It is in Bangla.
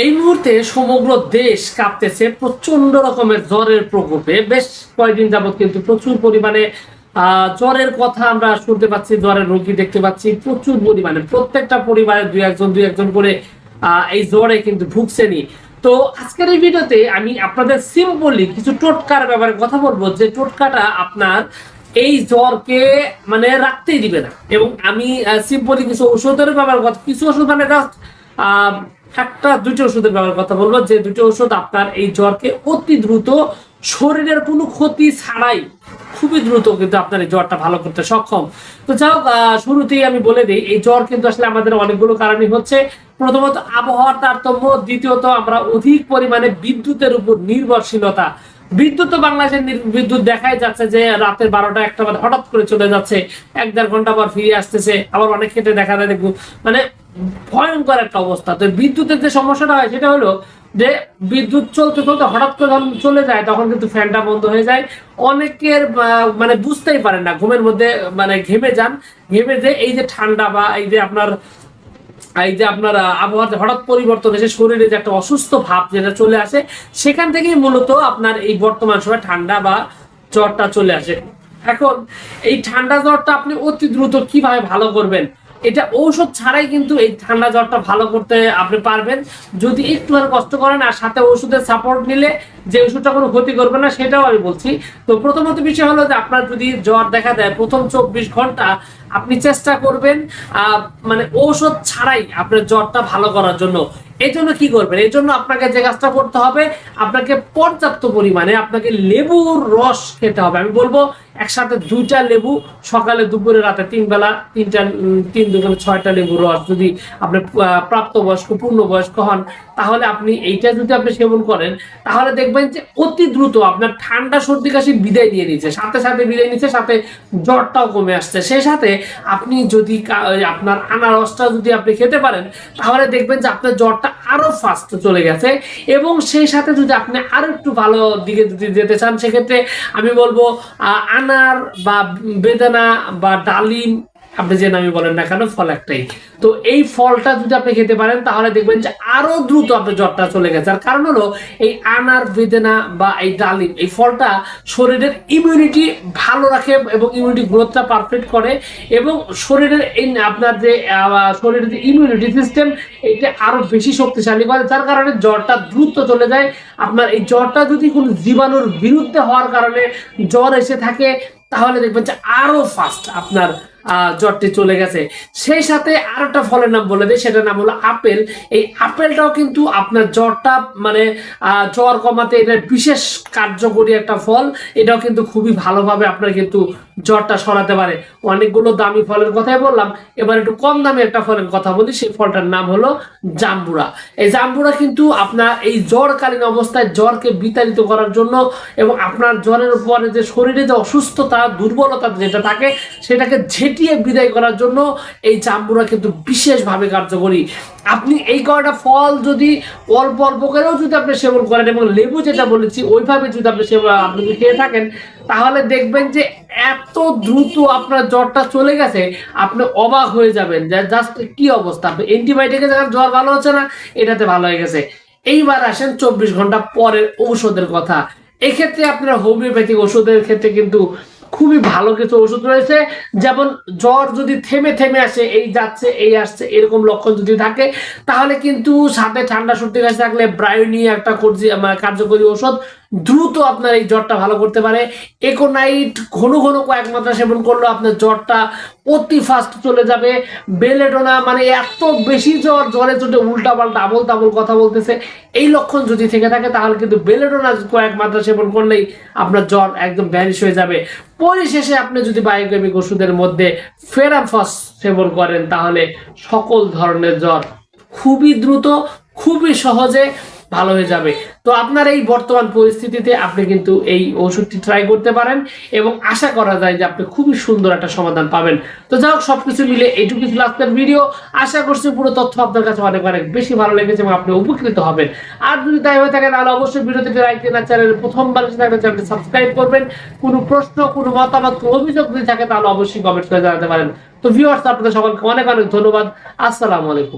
এই মুহূর্তে সমগ্র দেশ কাঁপতেছে প্রচণ্ড রকমের জ্বরের প্রকোপে। বেশ কয়েকদিন যাবত কিন্তু প্রচুর পরিমাণে জ্বরের কথা আমরা শুনতে পাচ্ছি জ্বরের রোগী দেখতে পাচ্ছি প্রচুর পরিমাণে। প্রত্যেকটা পরিবারে দুই একজন দুই একজন করে এই জ্বরে কিন্তু ভুগছেনি তো আজকের এই ভিডিওতে আমি আপনাদের সিম্পলি কিছু টোটকার ব্যাপারে কথা বলব যে টোটকাটা আপনার এই জ্বরকে মানে রাখতেই দিবে না। এবং আমি সিম্পলি কিছু ওষুধের ব্যাপারে কথা কিছু ওষুধ মানে আহ, একটা, দুটো ওষুধের ব্যাপারে কথা বলব, যে দুটো ওষুধ আপনার এই জ্বরকে অতি দ্রুত শরীরের কোনো ক্ষতি ছাড়াই খুবই দ্রুত কিন্তু আপনার এই জ্বরটা ভালো করতে সক্ষম। তো হোক শুরুতেই আমি বলে দিই, এই জ্বর কিন্তু আসলে আমাদের অনেকগুলো কারণই হচ্ছে। প্রথমত, আবহাওয়ার তারতম্য, দ্বিতীয়ত, আমরা অধিক পরিমাণে বিদ্যুতের উপর নির্ভরশীলতা। বিদ্যুৎ তো বাংলাদেশের বিদ্যুৎ দেখাই যাচ্ছে যে রাতের বারোটা একটা হঠাৎ করে চলে যাচ্ছে। এক দেড় ঘণ্টা পর ফিরে আসতেছে, আবার অনেক ক্ষেত্রে দেখা যায় দেখব মানে ভয়ঙ্কর একটা অবস্থা। তো বিদ্যুতের যে সমস্যাটা হয়, সেটা হলো যে বিদ্যুৎ চলতে চলতে হঠাৎ করে যখন চলে যায়, তখন কিন্তু ফ্যানটা বন্ধ হয়ে যায়। অনেকের মানে বুঝতেই পারেন না, ঘুমের মধ্যে মানে ঘেমে যান। ঘেমে যে এই যে ঠান্ডা বা এই যে আপনার, এই যে আপনার আবহাওয়াতে হঠাৎ পরিবর্তন এসে শরীরে যে একটা অসুস্থ ভাব যেটা চলে আসে, সেখান থেকেই মূলত আপনার এই বর্তমান সময় ঠান্ডা বা জ্বরটা চলে আসে। এখন এই ঠান্ডা জ্বরটা আপনি অতি দ্রুত কীভাবে ভালো করবেন? এটা ঔষধ ছাড়াই কিন্তু এই ঠান্ডা জ্বরটা ভালো করতে আপনি পারবেন। যদি একটু আর কষ্ট করেন আর সাথে ওষুধের সাপোর্ট নিলে যে ওষুধটা কোনো ক্ষতি করবে না, সেটাও আমি বলছি। তো প্রথমত বিষয় হলো যে আপনার যদি জ্বর দেখা দেয় প্রথম চব্বিশ ঘণ্টা, আপনি চেষ্টা করবেন মানে ঔষধ ছাড়াই আপনার জ্বরটা ভালো করার জন্য। এই জন্য কি করবেন? এই জন্য আপনাকে যে কাজটা করতে হবে, আপনাকে পর্যাপ্ত পরিমাণে আপনাকে লেবুর রস খেতে হবে। আমি বলব একসাথে দুইটা লেবু সকালে দুপুরে রাতে তিন বেলা তিনটা তিন দুপুরে ছয়টা লেবুর রস যদি আপনি প্রাপ্তবয়স্ক পূর্ণবয়স্ক হন তাহলে আপনি এইটা যদি আপনি সেবন করেন তাহলে দেখবেন যে অতি দ্রুত আপনার ঠান্ডা সর্দি কাশি বিদায় নিয়ে নিচ্ছে সাথে সাথে বিদায় নিচ্ছে সাথে জ্বরটাও কমে আসছে। সেই সাথে আপনি যদি আপনার আনারসটা যদি আপনি খেতে পারেন তাহলে দেখবেন যে আপনার জ্বরটা আরও ফাস্ট চলে গেছে এবং সেই সাথে যদি আপনি আরও একটু ভালো দিকে যদি যেতে চান সেক্ষেত্রে আমি বলব আহ, আনার বা বেদানা বা ডালিম আপনি যে নামই বলেন না কেন, ফল একটাই। তো এই ফলটা যদি আপনি খেতে পারেন, তাহলে দেখবেন যে আরও দ্রুত আপনার জ্বরটা চলে গেছে। আর কারণ হলো, এই আনার বেদেনা বা এই ডালিম, এই ফলটা শরীরের ইমিউনিটি ভালো রাখে এবং ইমিউনিটি গ্রোথটা পারফেক্ট করে এবং শরীরের এই আপনার যে শরীরের যে ইমিউনিটি সিস্টেম এটা আরও বেশি শক্তিশালী করে। যার কারণে জ্বরটা দ্রুত চলে যায়। আপনার এই জ্বরটা যদি কোনো জীবাণুর বিরুদ্ধে হওয়ার কারণে জ্বর এসে থাকে, তাহলে দেখবেন যে আরও ফাস্ট আপনার জ্বরটি চলে গেছে। সেই সাথে আর একটা ফলের নাম বলে দিই, সেটার নাম হলো আপেল। এই আপেলটাও কিন্তু আপনার জ্বরটা মানে জ্বর কমাতে এটা বিশেষ কার্যকরী একটা ফল। এটাও কিন্তু খুবই ভালোভাবে আপনার কিন্তু জ্বরটা সরাতে পারে। অনেকগুলো দামি ফলের কথাই বললাম। এবার একটু কম দামি একটা ফলের কথা বলি, সেই ফলটার নাম হলো জাম্বুরা। এই জাম্বুরা কিন্তু আপনার এই জ্বরকালীন অবস্থায় জ্বরকে বিতাড়িত করার জন্য এবং আপনার জ্বরের উপরে যে শরীরে যে অসুস্থতা, দুর্বলতা যেটা থাকে, সেটাকে ঝেঁটিয়ে বিদায় করার জন্য এই জাম্বুরা কিন্তু বিশেষভাবে কার্যকরী। আপনি এই কয়টা ফল যদি অল্প অল্প করেও যদি আপনি সেবন করেন এবং লেবু যেটা বলেছি, ওইভাবে যদি আপনি সেবন আপনি যদি খেয়ে থাকেন, তাহলে দেখবেন যে এত দ্রুত আপনার জ্বরটা চলে গেছে, আপনি অবাক হয়ে যাবেন জাস্ট কি অবস্থা? আপনি অ্যান্টিবায়োটিকের জায়গায় জ্বর ভালো হচ্ছে না, এটাতে ভালো হয়ে গেছে। এইবার আসেন চব্বিশ ঘণ্টা পরের ঔষধের কথা। এক্ষেত্রে আপনার হোমিওপ্যাথিক ওষুধের ক্ষেত্রে কিন্তু খুবই ভালো কিছু ওষুধ রয়েছে। যেমন জ্বর যদি থেমে থেমে আসে, এই যাচ্ছে, এই আসছে, এরকম লক্ষণ যদি থাকে, তাহলে কিন্তু সাথে ঠান্ডা সর্দি কাশি থাকলে ব্রায়োনি একটা কার্যকরী ওষুধ দ্রুত আপনার এই জ্বরটা ভালো করতে পারে। একোনাইট ঘন ঘন কয়েক মাত্রা সেবন করলে আপনার জ্বরটা অতি ফাস্ট চলে যাবে। বেলেডোনা মানে এত বেশি জ্বর, জ্বরে চোটে উল্টা পাল্টা আবল তাবল কথা বলতেছে। এই লক্ষণ যদি থেকে থাকে, তাহলে কিন্তু বেলেডোনা কয়েক মাত্রা সেবন করলেই আপনার জ্বর একদম ভ্যানিশ হয়ে যাবে। পরিশেষে আপনি যদি বায়োকেমিক ওষুধের মধ্যে ফেরাফস সেবন করেন, তাহলে সকল ধরনের জ্বর খুবই দ্রুত, খুবই সহজে ভালো হয়ে যাবে। তো আপনার এই বর্তমান পরিস্থিতিতে আপনি কিন্তু এই ওষুধটি ট্রাই করতে পারেন এবং আশা করা যায় যে আপনি খুবই সুন্দর একটা সমাধান পাবেন। তো যাই হোক, সবকিছু মিলে এইটুকু ছিল আজকের ভিডিও। আশা করছি পুরো তথ্য আপনার কাছে অনেক অনেক বেশি ভালো লেগেছে এবং আপনি উপকৃত হবেন। আর যদি তাই হয়ে থাকে, তাহলে অবশ্যই ভিডিওতে লাইক দিন চ্যানেল প্রথমবার এসে থাকলে চ্যানেলটি সাবস্ক্রাইব করবেন। কোনো প্রশ্ন, কোনো মতামত, কোনো অভিযোগ যদি থাকে, তাহলে অবশ্যই কমেন্ট করে জানাতে পারেন। তো ভিউয়ার্স আপনাদের সকলকে অনেক অনেক ধন্যবাদ। আসসালামু আলাইকুম।